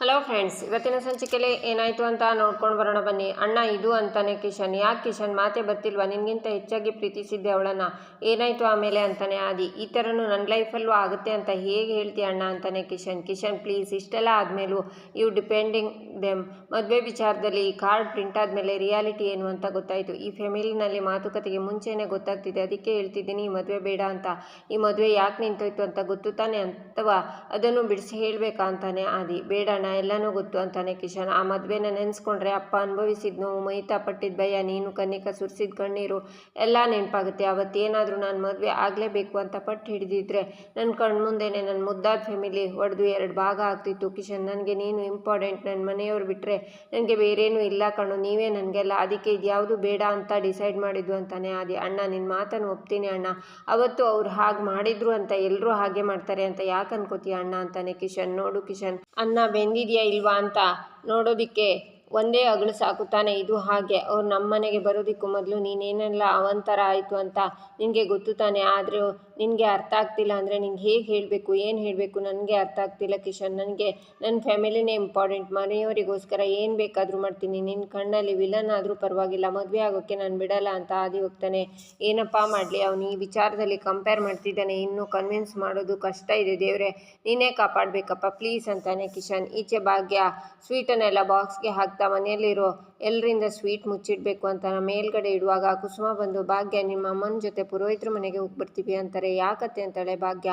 Hello friends ಇವತ್ತಿನ ಸಂಚಿಕೆಯಲ್ಲಿ ಏನಾಯಿತು ಅಂತ ನೋಡ್ಕೊಂಡು ಬರೋಣ ಬನ್ನಿ. ಅಣ್ಣ ಇದು ಅಂತಾನೆ ಕಿಶನ್. ಯಾಕೆ ಕಿಶನ್? ಮಾತೆ ಬರ್ತಿಲ್ವಾ? ನಿನಗಿಂತ ಹೆಚ್ಚಾಗಿ ಪ್ರೀತಿಸಿದ್ದೆ ಅವಳನ್ನ. ಏನಾಯಿತು ಆಮೇಲೆ ಅಂತಾನೆ ಆದಿ. ಈ ಥರನೂ ನನ್ನ ಲೈಫಲ್ಲೂ ಆಗುತ್ತೆ ಅಂತ ಹೇಗೆ ಹೇಳ್ತೀಯ ಅಣ್ಣ ಅಂತಾನೆ ಕಿಶನ್. ಕಿಶನ್ ಪ್ಲೀಸ್ ಇಷ್ಟೆಲ್ಲ ಆದಮೇಲೂ ಇವು ಡಿಪೆಂಡಿಂಗ್ ದೆಮ್ ಮದುವೆ ವಿಚಾರದಲ್ಲಿ ಈ ಕಾರ್ಡ್ ಪ್ರಿಂಟ್ ಆದಮೇಲೆ ರಿಯಾಲಿಟಿ ಏನು ಅಂತ ಗೊತ್ತಾಯಿತು. ಈ ಫ್ಯಾಮಿಲಿನಲ್ಲಿ ಮಾತುಕತೆಗೆ ಮುಂಚೆನೇ ಗೊತ್ತಾಗ್ತಿದೆ. ಅದಕ್ಕೆ ಹೇಳ್ತಿದ್ದೀನಿ, ಈ ಮದುವೆ ಬೇಡ ಅಂತ. ಈ ಮದುವೆ ಯಾಕೆ ನಿಂತೋಯ್ತು ಅಂತ ಗೊತ್ತು ತಾನೆ ಅಥವಾ ಅದನ್ನು ಬಿಡಿಸಿ ಹೇಳಬೇಕಾ ಅಂತಾನೆ ಆದಿ. ಬೇಡಣ್ಣ ಎಲ್ಲನೂ ಗೊತ್ತು ಅಂತಾನೆ ಕಿಶನ್. ಆ ಮದುವೆನ ನೆನೆಸ್ಕೊಂಡ್ರೆ ಅಪ್ಪ ಅನುಭವಿಸಿದ ನೋವು ಮೈತಾ ಪಟ್ಟಿದ್ದ ಭಯ, ನೀನು ಕನ್ನಿಕ ಸುರಿಸಿದ ಕಣ್ಣೀರು, ಎಲ್ಲ ನೆನಪಾಗುತ್ತೆ. ಅವತ್ತೇನಾದರೂ ನಾನು ಮದುವೆ ಆಗಲೇಬೇಕು ಅಂತ ಪಟ್ಟು ಹಿಡಿದಿದ್ರೆ ನನ್ನ ಕಣ್ಮುಂದೆನೇ ನನ್ನ ಮುದ್ದಾದ ಫ್ಯಾಮಿಲಿ ಹೊಡೆದು ಎರಡು ಭಾಗ ಆಗ್ತಿತ್ತು. ಕಿಶನ್, ನನಗೆ ನೀನು ಇಂಪಾರ್ಟೆಂಟ್ ನನ್ನ ಮನೆಯವ್ರು ಬಿಟ್ಟರೆ ನನಗೆ ಬೇರೇನೂ ಇಲ್ಲ ಕಣು, ನೀವೇ ನನಗೆಲ್ಲ ಅದಕ್ಕೆ ಇದ್ಯಾವುದು ಬೇಡ ಅಂತ ಡಿಸೈಡ್ ಮಾಡಿದ್ದು ಅಂತಾನೆ ಆದಿ. ಅಣ್ಣ ನಿನ್ನ ಮಾತನ್ನು ಒಪ್ತೀನಿ ಅಣ್ಣ. ಅವತ್ತು ಅವ್ರು ಹಾಗೆ ಮಾಡಿದ್ರು ಅಂತ ಎಲ್ಲರೂ ಹಾಗೆ ಮಾಡ್ತಾರೆ ಅಂತ ಯಾಕೆ ಅನ್ಕೋತೀಯ ಅಣ್ಣ ಅಂತಾನೆ ಕಿಶನ್. ನೋಡು ಕಿಶನ್ ಅನ್ನ ಬೆಂದಿದೆಯಾ ಇಲ್ವಾ ಅಂತ ನೋಡೋದಕ್ಕೆ ಒಂದೇ ಅಗಳು ಸಾಕು, ತಾನೆ, ಇದು ಹಾಗೆ. ಅವ್ರು ನಮ್ಮ ಮನೆಗೆ ಬರೋದಕ್ಕೂ ಮೊದಲು ನೀನೇನೆಲ್ಲ ಅವಂತರ ಆಯಿತು ಅಂತ ನಿನಗೆ ಗೊತ್ತು ತಾನೆ. ಆದರೆ ನಿನಗೆ ಅರ್ಥ ಆಗ್ತಿಲ್ಲ ಅಂದರೆ ನಿಂಗೆ ಹೇಗೆ ಹೇಳಬೇಕು, ಏನು ಹೇಳಬೇಕು? ನನಗೆ ಅರ್ಥ ಆಗ್ತಿಲ್ಲ, ಕಿಶನ್. ನನಗೆ ನನ್ನ ಫ್ಯಾಮಿಲಿನೇ ಇಂಪಾರ್ಟೆಂಟ್ ಮನೆಯವರಿಗೋಸ್ಕರ ಏನು ಬೇಕಾದರೂ ಮಾಡ್ತೀನಿ. ನಿನ್ನ ಕಣ್ಣಲ್ಲಿ ವಿಲನ್ ಆದರೂ ಪರವಾಗಿಲ್ಲ. ಮದುವೆ ಆಗೋಕ್ಕೆ ನಾನು ಬಿಡಲ್ಲ ಅಂತ ಆದಿ ಹೋಗ್ತಾನೆ. ಏನಪ್ಪ ಮಾಡಲಿ? ಅವನು ಈ ವಿಚಾರದಲ್ಲಿ ಕಂಪೇರ್ ಮಾಡ್ತಿದ್ದಾನೆ. ಇನ್ನೂ ಕನ್ವಿನ್ಸ್ ಮಾಡೋದು ಕಷ್ಟ ಇದೆ. ದೇವರೇ, ನೀನೇ ಕಾಪಾಡಬೇಕಪ್ಪ ಪ್ಲೀಸ್ ಅಂತಾನೆ ಕಿಶನ್. ಈಚೆ ಭಾಗ್ಯ ಸ್ವೀಟನ್ನೆಲ್ಲ ಬಾಕ್ಸ್ಗೆ ಹಾಕ್ತಾ ಮನೆಯಲ್ಲಿರೋ ಎಲ್ಲರಿಂದ ಸ್ವೀಟ್ ಮುಚ್ಚಿಡಬೇಕು ಅಂತ ಮೇಲ್ಗಡೆ ಇಡುವಾಗ ಕುಸುಮ ಬಂದು, ಭಾಗ್ಯ, ನಿಮ್ಮ ಅಮ್ಮನ ಜೊತೆ ಪುರೋಹಿತರ ಮನೆಗೆ ಹೋಗಿ ಅಂತಾರೆ. ಯಾಕತ್ತೆ ಅಂತಾಳೆ, ಭಾಗ್ಯ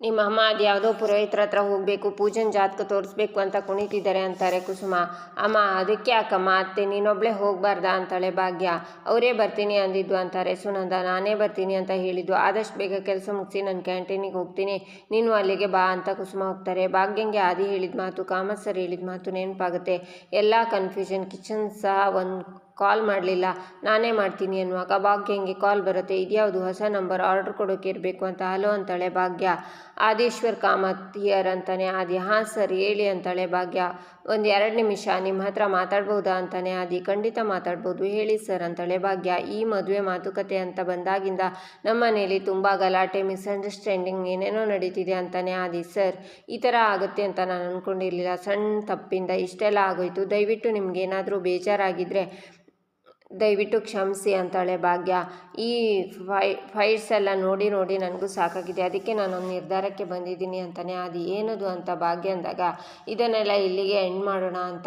ನಿಮ್ಮ ಅಮ್ಮ ಅದು ಯಾವುದೋ ಪುರೋಹಿತರ ಹತ್ರ ಹೋಗಬೇಕು, ಪೂಜನ್ ಜಾತಕ ತೋರಿಸ್ಬೇಕು ಅಂತ ಕುಣಿತಿದ್ದಾರೆ ಅಂತಾರೆ ಕುಸುಮ. ಅಮ್ಮ, ಅದಕ್ಕೆ ಯಾಕಮ್ಮ? ಅತ್ತೆ, ನೀನೊಬ್ಳೆ ಹೋಗಬಾರ್ದಾ ಅಂತಾಳೆ ಭಾಗ್ಯ. ಅವರೇ ಬರ್ತೀನಿ ಅಂದಿದ್ದು ಅಂತಾರೆ ಸುನಂದ. ನಾನೇ ಬರ್ತೀನಿ ಅಂತ ಹೇಳಿದ್ದು. ಆದಷ್ಟು ಬೇಗ ಕೆಲಸ ಮುಗಿಸಿ ನಾನು ಕ್ಯಾಂಟೀನಿಗೆ ಹೋಗ್ತೀನಿ. ನೀನು ಅಲ್ಲಿಗೆ ಬಾ ಅಂತ ಕುಸುಮ ಹೋಗ್ತಾರೆ. ಭಾಗ್ಯಂಗೆ ಆದಿ ಹೇಳಿದ ಮಾತು, ಕಾಮತ್ ಸರ್ ಹೇಳಿದ ಮಾತು ನೆನಪಾಗುತ್ತೆ. ಎಲ್ಲ ಕನ್ಫ್ಯೂಷನ್ ಕಿಚನ್ ಸಹ ಒಂದು ಕಾಲ್ ಮಾಡಲಿಲ್ಲ. ನಾನೇ ಮಾಡ್ತೀನಿ ಅನ್ನುವಾಗ ಭಾಗ್ಯಂಗೆ ಕಾಲ್ ಬರುತ್ತೆ. ಇದ್ಯಾವುದು ಹೊಸ ನಂಬರ್ ಆರ್ಡ್ರ್ ಕೊಡೋಕೆ ಇರಬೇಕು ಅಂತ ಹಲೋ ಅಂತಾಳೆ ಭಾಗ್ಯ. ಆದೇಶ್ವರ್ ಕಾಮತ್ ಹಿಯರ್ ಅಂತಾನೆ. ಆದಿ, ಹಾಂ ಸರ್, ಹೇಳಿ ಅಂತಾಳೆ ಭಾಗ್ಯ. ಒಂದು ಎರಡು ನಿಮಿಷ ನಿಮ್ಮ ಹತ್ರ ಮಾತಾಡ್ಬೋದಾ ಅಂತಾನೆ ಆದಿ. ಖಂಡಿತ ಮಾತಾಡ್ಬೋದು. ಹೇಳಿ ಸರ್ ಅಂತಾಳೆ ಭಾಗ್ಯ. ಈ ಮದುವೆ ಮಾತುಕತೆ ಅಂತ ಬಂದಾಗಿಂದ ನಮ್ಮ ಮನೇಲಿ ತುಂಬ ಗಲಾಟೆ ಮಿಸ್ಅಂಡರ್ಸ್ಟ್ಯಾಂಡಿಂಗ್ ಏನೇನೋ ನಡೀತಿದೆ ಅಂತಾನೆ ಆದಿ. ಸರ್, ಈ ಥರ ಆಗುತ್ತೆ ಅಂತ ನಾನು ಅಂದ್ಕೊಂಡಿರಲಿಲ್ಲ ಸಣ್ಣ ತಪ್ಪಿಂದ ಇಷ್ಟೆಲ್ಲ ಆಗೋಯಿತು. ದಯವಿಟ್ಟು ನಿಮ್ಗೇನಾದರೂ ಬೇಜಾರಾಗಿದ್ದರೆ ದಯವಿಟ್ಟು ಕ್ಷಮಿಸಿ ಅಂತಾಳೆ ಭಾಗ್ಯ. ಈ ಫೈ ಫೈಟ್ಸ್ ಎಲ್ಲ ನೋಡಿ ನೋಡಿ ನನಗೂ ಸಾಕಾಗಿದೆ. ಅದಕ್ಕೆ ನಾನು ಒಂದು ನಿರ್ಧಾರಕ್ಕೆ ಬಂದಿದ್ದೀನಿ ಅಂತಲೇ ಅದು ಏನದು ಅಂತ ಭಾಗ್ಯ ಅಂದಾಗ, ಇದನ್ನೆಲ್ಲ ಇಲ್ಲಿಗೆ ಎಂಡ್ ಮಾಡೋಣ ಅಂತ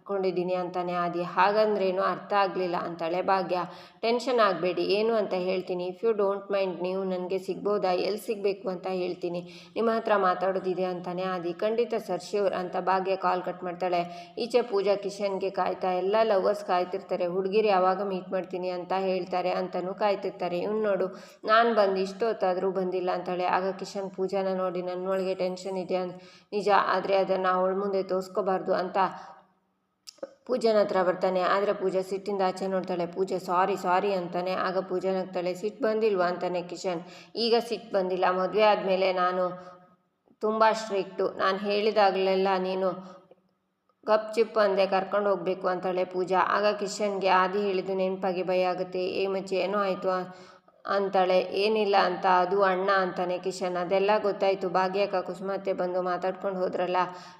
ಅಂದ್ಕೊಂಡಿದ್ದೀನಿ ಅಂತಾನೆ ಆದಿ. ಹಾಗಂದ್ರೇನು ಅರ್ಥ ಆಗಲಿಲ್ಲ. ಅಂತಾಳೆ ಭಾಗ್ಯ. ಟೆನ್ಷನ್ ಆಗಬೇಡಿ. ಏನು ಅಂತ ಹೇಳ್ತೀನಿ. ಇಫ್ ಯು ಡೋಂಟ್ ಮೈಂಡ್ ನೀವು ನನಗೆ ಸಿಗ್ಬೋದಾ? ಎಲ್ಲಿ ಸಿಗಬೇಕು ಅಂತ ಹೇಳ್ತೀನಿ. ನಿಮ್ಮ ಹತ್ರ ಮಾತಾಡೋದಿದೆ ಅಂತಾನೆ ಆದಿ. ಖಂಡಿತ ಸರ್ ಶಿವರ್ ಅಂತ ಭಾಗ್ಯ ಕಾಲ್ ಕಟ್ ಮಾಡ್ತಾಳೆ. ಈಚೆ ಪೂಜಾ ಕಿಶನ್ಗೆ ಕಾಯ್ತಾ ಎಲ್ಲ ಲವರ್ಸ್ ಕಾಯ್ತಿರ್ತಾರೆ. ಹುಡುಗಿರು ಯಾವಾಗ ಮೀಟ್ ಮಾಡ್ತೀನಿ ಅಂತ ಹೇಳ್ತಾರೆ. ಅಂತಲೂ ಕಾಯ್ತಿರ್ತಾರೆ. ಇವ್ನು ನೋಡು, ನಾನು ಬಂದು ಇಷ್ಟೊತ್ತಾದರೂ ಬಂದಿಲ್ಲ ಅಂತಾಳೆ. ಆಗ ಕಿಶನ್ ಪೂಜಾನ ನೋಡಿ ನನ್ನೊಳಗೆ ಟೆನ್ಷನ್ ಇದೆ ಅಂತ ನಿಜ. ಆದರೆ ಅದನ್ನು ಅವಳ ಮುಂದೆ ತೋರಿಸ್ಕೋಬಾರ್ದು ಅಂತ ಪೂಜನ ಹತ್ರ ಬರ್ತಾನೆ, ಆದರೆ ಪೂಜಾ ಸಿಟ್ಟಿಂದ ಆಚೆ ನೋಡ್ತಾಳೆ, ಪೂಜೆ ಸಾರಿ ಸಾರಿ ಅಂತಾನೆ, ಆಗ ಪೂಜಾ ನಗ್ತಾಳೆ ಸಿಟ್ಟು ಬಂದಿಲ್ವಾ? ಅಂತಾನೆ ಕಿಶನ್. ಈಗ ಸಿಟ್ಟು ಬಂದಿಲ್ಲ, ಮದುವೆ ಆದಮೇಲೆ ನಾನು ತುಂಬ ಸ್ಟ್ರಿಕ್ಟು. ನಾನು ಹೇಳಿದಾಗಲೆಲ್ಲ ನೀನು ಗಪ್ ಚಿಪ್ ಅಂದೆ ಕರ್ಕೊಂಡು ಹೋಗಬೇಕು ಅಂತಾಳೆ ಪೂಜಾ. ಆಗ ಕಿಶನ್ಗೆ ಆದಿ ಹೇಳಿದ್ದು, ನೆನಪಾಗಿ ಭಯ ಆಗುತ್ತೆ, ಏ ಮಚ್ಚಿ, ಏನೋ ಆಯಿತು ಅಂತಾಳೆ, ಏನಿಲ್ಲ ಅಂತ, ಅದು ಅಣ್ಣ ಅಂತಾನೆ ಕಿಶನ್, ಅದೆಲ್ಲ ಗೊತ್ತಾಯಿತು. ಭಾಗ್ಯಕ್ಕ ಕುಸುಮತ್ತೆ ಬಂದು ಮಾತಾಡ್ಕೊಂಡು ಹೋದ್ರಲ್ಲ.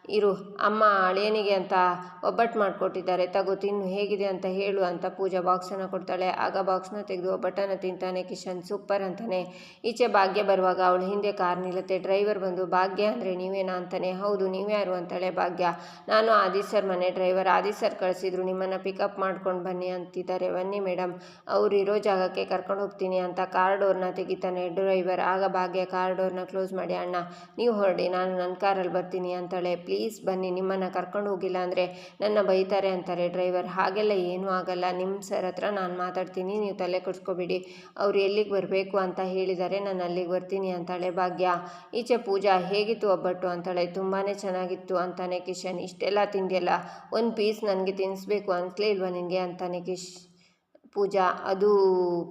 ಇರು, ಅಮ್ಮ ಅಳಿಯನಿಗೆ ಅಂತ ಒಬ್ಬಟ್ಟು ಮಾಡಿಕೊಟ್ಟಿದ್ದಾರೆ. ತಗೋ, ತಿನ್ನು, ಹೇಗಿದೆ ಅಂತ ಹೇಳು ಅಂತ ಪೂಜಾ ಬಾಕ್ಸನ್ನು ಕೊಡ್ತಾಳೆ. ಆಗ ಬಾಕ್ಸ್ನ ತೆಗೆದು ಒಬ್ಬಟ್ಟನ್ನು ತಿಂತಾನೆ ಕಿಶನ್, ಸೂಪರ್ ಅಂತಾನೆ. ಈಚೆ ಭಾಗ್ಯ ಬರುವಾಗ ಅವಳು ಹಿಂದೆ ಕಾರ್ ನಿಲ್ಲುತ್ತೆ. ಡ್ರೈವರ್ ಬಂದು, ಭಾಗ್ಯ ಅಂದರೆ ನೀವೇನಾ? ಅಂತಾನೆ. ಹೌದು, ನೀವ್ಯಾರು? ಅಂತಾಳೆ ಭಾಗ್ಯ. ನಾನು ಆದಿ ಸರ್ ಮನೆ ಡ್ರೈವರ್. ಆದಿ ಸರ್ ಕಳಿಸಿದ್ರು, ನಿಮ್ಮನ್ನು ಪಿಕಪ್ ಮಾಡ್ಕೊಂಡು ಬನ್ನಿ ಅಂತಿದ್ದಾರೆ. ಬನ್ನಿ ಮೇಡಮ್ ಅವರು ಇರೋ ಜಾಗಕ್ಕೆ ಕರ್ಕೊಂಡು ಹೋಗ್ತೀನಿ ಅಂತ ಕಾರ್ ಡೋರ್ನ ತೆಗಿತಾನೆ, ಡ್ರೈವರ್, ಆಗ ಭಾಗ್ಯ ಕಾರ್ ಡೋರ್ನ ಕ್ಲೋಸ್ ಮಾಡಿ ಅಣ್ಣ, ನೀವು ಹೊರಡಿ, ನಾನು ನನ್ನ ಕಾರಲ್ಲಿ ಬರ್ತೀನಿ ಅಂತಾಳೆ. ಪ್ಲೀಸ್ ಬನ್ನಿ, ನಿಮ್ಮನ್ನು ಕರ್ಕೊಂಡು ಹೋಗಿಲ್ಲ ಅಂದರೆ ನನ್ನ ಬೈತಾರೆ ಅಂತಾರೆ ಡ್ರೈವರ್. ಹಾಗೆಲ್ಲ ಏನೂ ಆಗಲ್ಲ ನಿಮ್ಮ ಸರ್ ಹತ್ರ ನಾನು ಮಾತಾಡ್ತೀನಿ, ನೀವು ತಲೆ ಕೊಡ್ಸ್ಕೊಬೇಡಿ, ಅವ್ರು ಎಲ್ಲಿಗೆ ಬರಬೇಕು ಅಂತ ಹೇಳಿದ್ದಾರೆ ನಾನು ಅಲ್ಲಿಗೆ ಬರ್ತೀನಿ ಅಂತಾಳೆ. ಭಾಗ್ಯ, ಈಚೆ ಪೂಜಾ, ಹೇಗಿತ್ತು ಒಬ್ಬಟ್ಟು? ಅಂತಾಳೆ. ತುಂಬಾ ಚೆನ್ನಾಗಿತ್ತು ಅಂತಾನೆ ಕಿಶನ್. ಇಷ್ಟೆಲ್ಲ ತಿಂದಿಯಲ್ಲ, ಒಂದು ಪೀಸ್ ನನಗೆ ತಿನ್ನಿಸ್ಬೇಕು ಅನ್ಸ್ಲೇ ಇಲ್ವಾ ನಿನಗೆ ಅಂತಾನೆ ಕಿಶ್ ಪೂಜಾ, ಅದು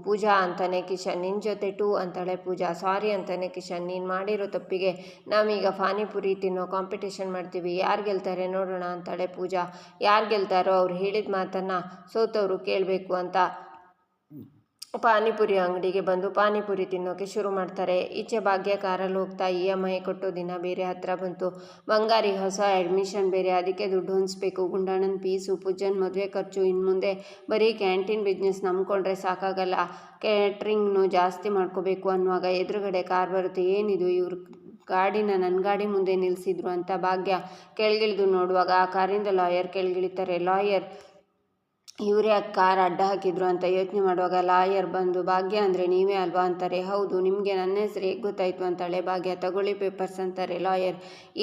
ಪೂಜಾ ಅಂತಾನೆ ಕಿಶನ್ ನಿನ್ನ ಜೊತೆ ಟೂ ಅಂತಾಳೆ ಪೂಜಾ, ಸಾರಿ ಅಂತಾನೆ ಕಿಶನ್, ನೀನು ಮಾಡಿರೋ ತಪ್ಪಿಗೆ ನಾವೀಗ ಪಾನಿಪುರಿ ತಿನ್ನೋ ಕಾಂಪಿಟೇಷನ್ ಮಾಡ್ತೀವಿ. ಯಾರು ಗೆಲ್ತಾರೆ ನೋಡೋಣ ಅಂತಾಳೆ ಪೂಜಾ. ಯಾರು ಗೆಲ್ತಾರೋ ಅವ್ರು ಹೇಳಿದ ಮಾತನ್ನು ಸೋತವರು ಕೇಳಬೇಕು ಅಂತ ಪಾನಿಪುರಿ ಅಂಗಡಿಗೆ ಬಂದು ಪಾನಿಪುರಿ ತಿನ್ನೋಕೆ ಶುರು ಮಾಡ್ತಾರೆ. ಈಚೆ ಭಾಗ್ಯ ಕಾರಲ್ಲಿ ಹೋಗ್ತಾ ಇ ಎಂ ಐ ಕೊಟ್ಟು ದಿನ ಬೇರೆ ಹತ್ರ ಬಂತು. ಬಂಗಾರಿ ಹೊಸ ಅಡ್ಮಿಷನ್ ಬೇರೆ, ಅದಕ್ಕೆ ದುಡ್ಡು ಹೊಂದಿಸ್ಬೇಕು. ಗುಂಡಣ್ಣನ ಪೀಸು, ಪೂಜನ್ ಮದುವೆ ಖರ್ಚು ಇನ್ನು ಮುಂದೆ ಬರೀ ಕ್ಯಾಂಟೀನ್ ಬಿಸ್ನೆಸ್ ನಂಬ್ಕೊಂಡ್ರೆ ಸಾಕಾಗಲ್ಲ. ಕ್ಯಾಟ್ರಿಂಗ್ನು ಜಾಸ್ತಿ ಮಾಡ್ಕೋಬೇಕು ಅನ್ನುವಾಗ ಎದುರುಗಡೆ ಕಾರ್ ಬರುತ್ತೆ. ಏನಿದು ಇವ್ರ ಗಾಡಿನ ನನ್ನ ಗಾಡಿ ಮುಂದೆ ನಿಲ್ಲಿಸಿದ್ರು ಅಂತ ಭಾಗ್ಯ ಕೆಳಗಿಳಿದು ನೋಡುವಾಗ ಆ ಕಾರಿಂದ ಲಾಯರ್ ಕೆಳಗಿಳಿತಾರೆ. ಲಾಯರ್ ಇವರೇ ಯಾಕೆ ಕಾರ್ ಅಡ್ಡ ಹಾಕಿದ್ರು ಅಂತ ಯೋಚನೆ ಮಾಡುವಾಗ ಲಾಯರ್ ಬಂದು, ಭಾಗ್ಯ ಅಂದರೆ ನೀವೇ ಅಲ್ವಾ? ಅಂತಾರೆ. ಹೌದು, ನಿಮಗೆ ನನ್ನ ಹೆಸರು ಹೇಗೆ ಗೊತ್ತಾಯಿತು ಅಂತಾಳೆ ಭಾಗ್ಯ. ತಗೊಳ್ಳಿ ಪೇಪರ್ಸ್ ಅಂತಾರೆ ಲಾಯರ್.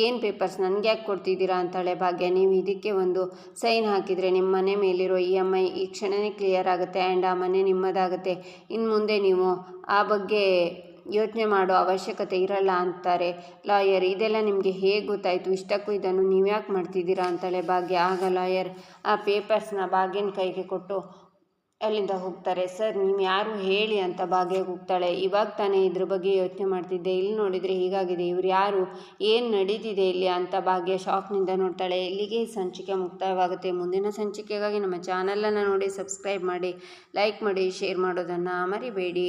ಏನು ಪೇಪರ್ಸ್? ನನಗೆ ಯಾಕೆ ಕೊಡ್ತಿದ್ದೀರಾ? ಅಂತಾಳೆ ಭಾಗ್ಯ. ನೀವು ಇದಕ್ಕೆ ಒಂದು ಸೈನ್ ಹಾಕಿದರೆ ನಿಮ್ಮ ಮನೆ ಮೇಲಿರೋ ಇ ಎಂ ಐ ಈ ಕ್ಷಣವೇ ಕ್ಲಿಯರ್ ಆಗುತ್ತೆ, ಆ್ಯಂಡ್ ಆ ಮನೆ ನಿಮ್ಮದಾಗುತ್ತೆ. ಇನ್ನು ಮುಂದೆ ನೀವು ಆ ಬಗ್ಗೆ ಯೋಚನೆ ಮಾಡೋ ಅವಶ್ಯಕತೆ ಇರಲ್ಲ ಅಂತಾರೆ. ಲಾಯರ್, ಇದೆಲ್ಲ ನಿಮಗೆ ಹೇಗೆ ಗೊತ್ತಾಯಿತು? ಇಷ್ಟಕ್ಕೂ ಇದನ್ನು ನೀವು ಯಾಕೆ ಮಾಡ್ತಿದ್ದೀರಾ ಅಂತಲೇ ಭಾಗ್ಯ. ಆಗ ಲಾಯರ್, ಆ ಪೇಪರ್ಸ್ನ ಭಾಗ್ಯನ ಕೈಗೆ ಕೊಟ್ಟು ಅಲ್ಲಿಂದ ಹೋಗ್ತಾರೆ. ಸರ್, ನೀವು ಯಾರು ಹೇಳಿ ಅಂತ ಭಾಗ್ಯ ಹೋಗ್ತಾಳೆ. ಇವಾಗ ತಾನೇ ಇದ್ರ ಬಗ್ಗೆ ಯೋಚನೆ ಮಾಡ್ತಿದ್ದೆ. ಇಲ್ಲಿ ನೋಡಿದರೆ ಹೀಗಾಗಿದೆ. ಇವ್ರು ಯಾರು? ಏನು ನಡೀತಿದೆ ಇಲ್ಲಿ ಅಂತ ಭಾಗ್ಯ ಶಾಕ್ನಿಂದ ನೋಡ್ತಾಳೆ. ಇಲ್ಲಿಗೆ ಸಂಚಿಕೆ ಮುಕ್ತಾಯವಾಗುತ್ತೆ. ಮುಂದಿನ ಸಂಚಿಕೆಗಾಗಿ ನಮ್ಮ ಚಾನಲನ್ನು ನೋಡಿ ಸಬ್ಸ್ಕ್ರೈಬ್ ಮಾಡಿ, ಲೈಕ್ ಮಾಡಿ, ಶೇರ್ ಮಾಡೋದನ್ನು ಮರಿಬೇಡಿ.